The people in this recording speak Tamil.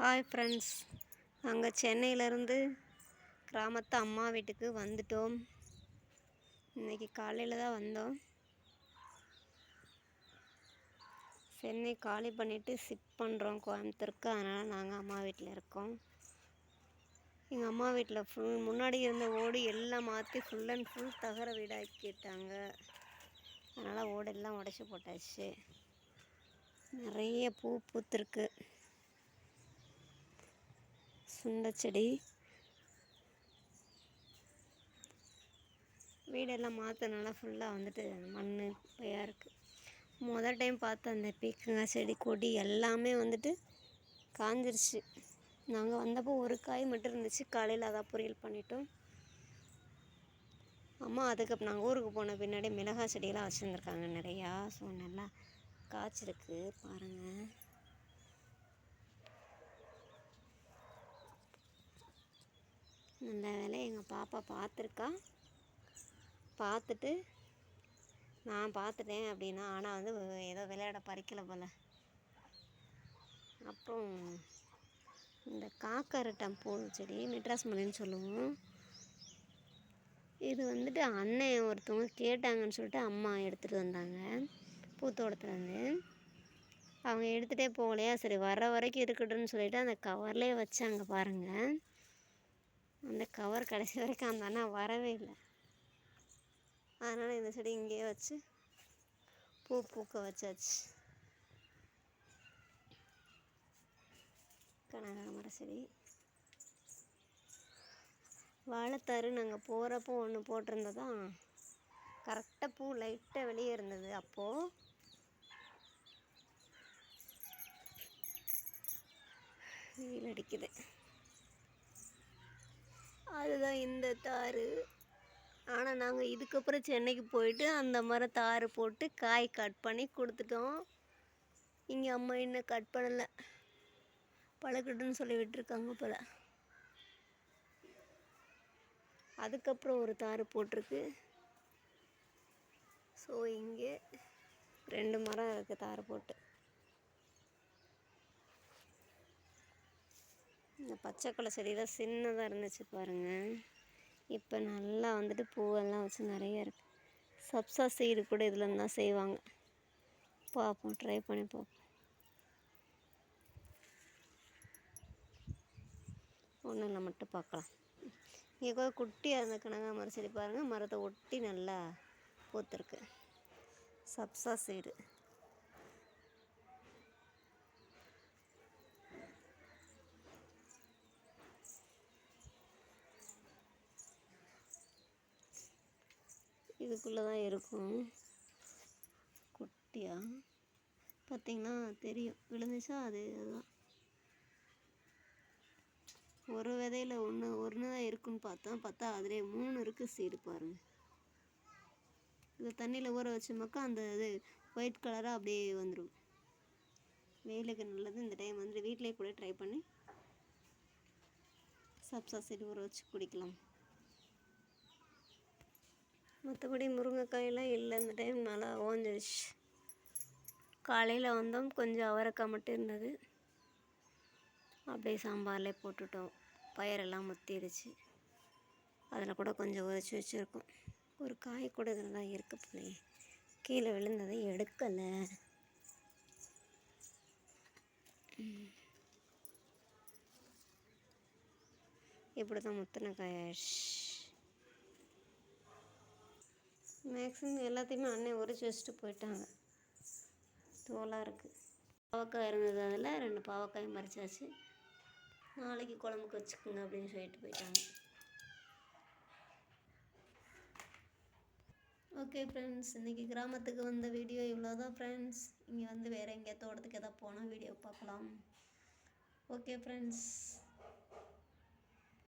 ஹாய் ஃப்ரெண்ட்ஸ் நாங்கள் சென்னையிலேருந்து கிராமத்து அம்மா வீட்டுக்கு வந்துட்டோம். இன்றைக்கி காலையில் தான் வந்தோம். சென்னை காலி பண்ணிவிட்டு ஷிஃப்ட் பண்ணுறோம் கோயம்புத்தூருக்கு. அதனால் நாங்கள் அம்மா வீட்டில் இருக்கோம். எங்கள் அம்மா வீட்டில் ஃபுல் முன்னாடி இருந்த ஓடு எல்லாம் மாற்றி ஃபுல் அண்ட் ஃபுல் தகர வீடாக்கிட்டாங்க. அதனால் ஓடெல்லாம் உடச்சி போட்டாச்சு. நிறைய பூ பூத்துருக்கு. சுண்டச்செடி வீடெல்லாம் மாற்றினால ஃபுல்லாக வந்துட்டு மண் குப்பையாக இருக்குது முதல் டைம் பார்த்த அந்த பீக்கங்காய் செடி கொடி எல்லாமே வந்துட்டு காஞ்சிருச்சு. நாங்கள் வந்தப்போ ஒரு காய் மட்டும் இருந்துச்சு. காலையில் அதான் பொரியல் பண்ணிட்டோம். அம்மா அதுக்கு நாங்கள் ஊருக்கு போன பின்னாடி மிளகாய் செடியெல்லாம் வச்சுருந்துருக்காங்க. நிறையா ஸோ நல்லா காய்ச்சிருக்கு பாருங்கள் நல்ல வேலை எங்கள் பாப்பா பார்த்துருக்கா. பார்த்துட்டு நான் பார்த்துட்டேன் அப்படின்னா ஆனால் வந்து ஏதோ விளையாட பறிக்கலை போல். அப்புறம் இந்த காக்கரட்டம் பூ செடி மெட்ராஸ் மல்லின்னு சொல்லுவோம். இது வந்துட்டு அண்ணன் ஒருத்தவங்க கேட்டாங்கன்னு சொல்லிட்டு அம்மா எடுத்துகிட்டு வந்தாங்க பூத்தோட்டத்துலேருந்து அவங்க எடுத்துகிட்டே போகலையா? சரி வர வரைக்கும் இருக்கட்டும்னு சொல்லிட்டு அந்த கவர்லேயே வச்சாங்க பாருங்கள் அந்த கவர் கடைசி வரைக்கும் அந்த அண்ணா வரவே இல்லை. அதனால் இந்த செடி இங்கேயே வச்சு பூ பூக்க வச்சாச்சு. கனகாமர செடி. வாழைத்தாறு நாங்கள் போகிறப்போ ஒன்று போட்டிருந்ததா? கரெக்டாக பூ லைட்டாக வெளியே இருந்தது அப்போது வெயில் அடிக்குது. அதுதான் இந்த தார். ஆனால் நாங்கள் இதுக்கப்புறம் சென்னைக்கு போயிட்டு அந்த மரம் தார் போட்டு காய் கட் பண்ணி கொடுத்துட்டோம். இங்கே அம்மா இன்னும் கட் பண்ணலை. பழக்கட்டுன்னு சொல்லி விட்டுருக்காங்க போல். அதுக்கப்புறம் ஒரு தார் போட்டிருக்கு. ஸோ இங்கே ரெண்டு மரம் இருக்குது தார் போட்டு. இந்த பச்சைக்கொலை செடியெல்லாம் சின்னதாக இருந்துச்சு பாருங்கள் இப்போ நல்லா வந்துட்டு பூவெல்லாம் வச்சு நிறைய இருக்குது சப்சா சீடு கூட இதில் தான் செய்வாங்க. பார்ப்போம் ட்ரை பண்ணி பார்ப்போம் ஒன்றும் இல்லை மட்டும் பார்க்கலாம் இங்கே கூட குட்டியாக இருந்த கனகாமரம் செடி பாருங்கள் மரத்தை ஒட்டி நல்லா பூத்துருக்கு. சப்சா சீடு இதுக்குள்ளே தான் இருக்கும். குட்டியாக பார்த்திங்கன்னா தெரியும். விழுந்துச்சா? அது அதுதான் ஒரு விதையில் ஒன்று ஒன்று தான் இருக்குன்னு பார்த்தோம் பார்த்தா அதிலே மூணு இருக்குது சீடு பாருங்கள் இதை தண்ணியில் ஊற வச்சோமாக்கா அந்த இது ஒயிட் கலராக அப்படியே வந்துடும் வெயிலுக்கு நல்லது. இந்த டைம் வந்து வீட்டிலே கூட ட்ரை பண்ணி சப்சா சீடு ஊற வச்சு குடிக்கலாம். மற்றபடி முருங்கைக்காயெல்லாம் இல்லை. இந்த டைம் நல்லா ஓஞ்சிடுச்சு காலையில் வந்தோம். கொஞ்சம் அவரைக்காய் மட்டும் இருந்தது. அப்படியே சாம்பார்லேயே போட்டுட்டோம். பயிரெல்லாம் முத்திடுச்சு. அதில் கூட கொஞ்சம் உதச்சி வச்சுருக்கோம். ஒரு காய் கூட இதில் தான் இருக்கு பிள்ளைங்க கீழே விழுந்ததை எடுக்கலை. இப்படி தான் முத்தின காய் ஆயிடுச்சு. மேக்ஸிமம் எல்லாத்தையுமே அண்ணன் உரைச்சி வச்சுட்டு போயிட்டாங்க. தோலாக இருக்குது பாவக்காய் இருந்தது அதில் ரெண்டு பாவக்காயும் மறைச்சாச்சு. நாளைக்கு குழம்புக்கு வச்சுக்கோங்க அப்படின்னு சொல்லிட்டு போயிட்டாங்க. ஓகே ஃப்ரெண்ட்ஸ் இன்றைக்கி கிராமத்துக்கு வந்த வீடியோ இவ்வளோ தான் ஃப்ரெண்ட்ஸ் இங்கே வந்து வேறு எங்கேயா தோட்டத்துக்கு எதாவது போனால் வீடியோ பார்க்கலாம். Okay friends